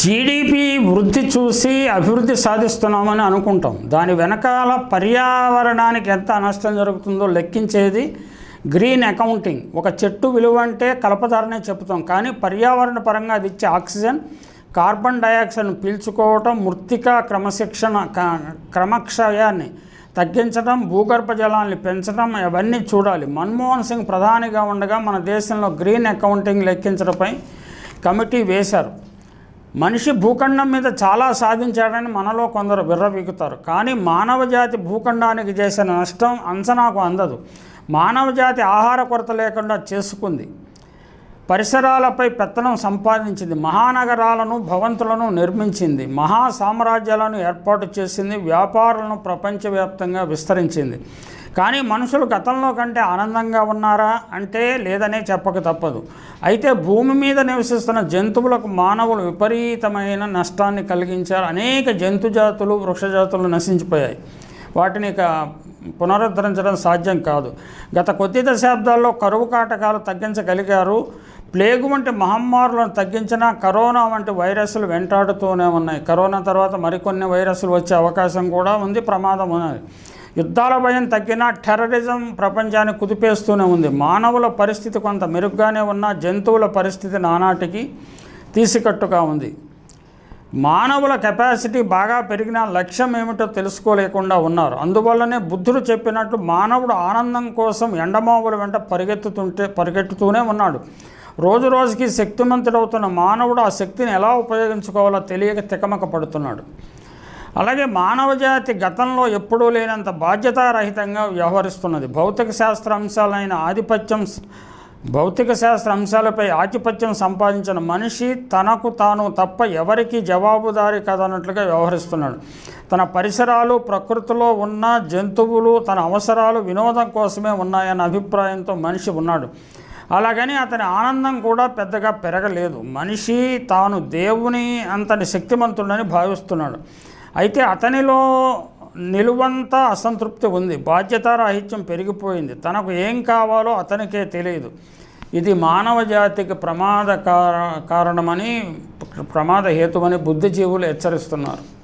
GDP వృద్ధి చూసి అభివృద్ధి సాధిస్తున్నామని అనుకుంటాం. దాని వెనకాల పర్యావరణానికి ఎంత నష్టం జరుగుతుందో లెక్కించేది గ్రీన్ అకౌంటింగ్. ఒక చెట్టు విలువ అంటే కలపదారనే చెప్తాం కానీ పర్యావరణ పరంగా అది ఇచ్చే ఆక్సిజన్ కార్బన్ డయాక్సైడ్ను పీల్చుకోవటం మృతిక క్రమశిక్షణ క్రమక్షయాన్ని తగ్గించడం భూగర్భ జలాన్ని పెంచడం అవన్నీ చూడాలి. మన్మోహన్ సింగ్ ప్రధానిగా ఉండగా మన దేశంలో గ్రీన్ అకౌంటింగ్ లెక్కించడంపై కమిటీ వేశారు. మనిషి భూఖండం మీద చాలా సాధించాడని మనలో కొందరు విర్రవీగుతారు. కానీ మానవ జాతి భూఖండానికి చేసిన నష్టం అంచనాకు అందదు. మానవ జాతి ఆహార కొరత లేకుండా చేసుకుంది. పరిసరాలపై పెత్తనం సంపాదించింది. మహానగరాలను భవంతులను నిర్మించింది. మహా సామ్రాజ్యాలను ఏర్పాటు చేసింది. వ్యాపారాలను ప్రపంచవ్యాప్తంగా విస్తరించింది. కానీ మనుషులు గతంలో కంటే ఆనందంగా ఉన్నారా అంటే లేదనే చెప్పక తప్పదు. అయితే భూమి మీద నివసిస్తున్న జంతువులకు మానవులు విపరీతమైన నష్టాన్ని కలిగించారు. అనేక జంతు జాతులు వృక్షజాతులు నశించిపోయాయి. వాటిని ఇక పునరుద్ధరించడం సాధ్యం కాదు. గత కొద్ది దశాబ్దాల్లో కరువు కాటకాలు తగ్గించగలిగారు. ప్లేగు వంటి మహమ్మారులను తగ్గించినా కరోనా వంటి వైరస్లు వెంటాడుతూనే ఉన్నాయి. కరోనా తర్వాత మరికొన్ని వైరస్లు వచ్చే అవకాశం కూడా ఉంది ప్రమాదం ఉన్నది. యుద్ధాల భయం తగ్గినా టెర్రరిజం ప్రపంచాన్ని కుదిపేస్తూనే ఉంది. మానవుల పరిస్థితి కొంత మెరుగ్గానే ఉన్నా జంతువుల పరిస్థితి నానాటికి తీసికట్టుగా ఉంది. మానవుల కెపాసిటీ బాగా పెరిగిన లక్ష్యం ఏమిటో తెలుసుకోలేకుండా ఉన్నారు. అందువల్లనే బుద్ధుడు చెప్పినట్లు మానవుడు ఆనందం కోసం ఎండమావుల వెంట పరిగెత్తుతుంటే పరిగెత్తుతూనే ఉన్నాడు. రోజు రోజుకి శక్తిమంతుడవుతున్న మానవుడు ఆ శక్తిని ఎలా ఉపయోగించుకోవాలో తెలియక తికమక పడుతున్నాడు. అలాగే మానవ జాతి గతంలో ఎప్పుడూ లేనంత బాధ్యతారహితంగా వ్యవహరిస్తున్నది. భౌతిక శాస్త్ర అంశాలైన ఆధిపత్యం భౌతిక శాస్త్ర అంశాలపై ఆధిపత్యం సంపాదించిన మనిషి తనకు తాను తప్ప ఎవరికి జవాబుదారి కాదన్నట్లుగా వ్యవహరిస్తున్నాడు. తన పరిసరాలు ప్రకృతిలో ఉన్న జంతువులు తన అవసరాలు వినోదం కోసమే ఉన్నాయన్న అభిప్రాయంతో మనిషి ఉన్నాడు. అలాగని అతని ఆనందం కూడా పెద్దగా పెరగలేదు. మనిషి తాను దేవుని అంతటి శక్తిమంతుడని భావిస్తున్నాడు. అయితే అతనిలో నిలువంతా అసంతృప్తి ఉంది. బాధ్యతారాహిత్యం పెరిగిపోయింది. తనకు ఏం కావాలో అతనికే తెలియదు. ఇది మానవ జాతికి ప్రమాద కారణమని ప్రమాద హేతువని బుద్ధిజీవులు హెచ్చరిస్తున్నారు.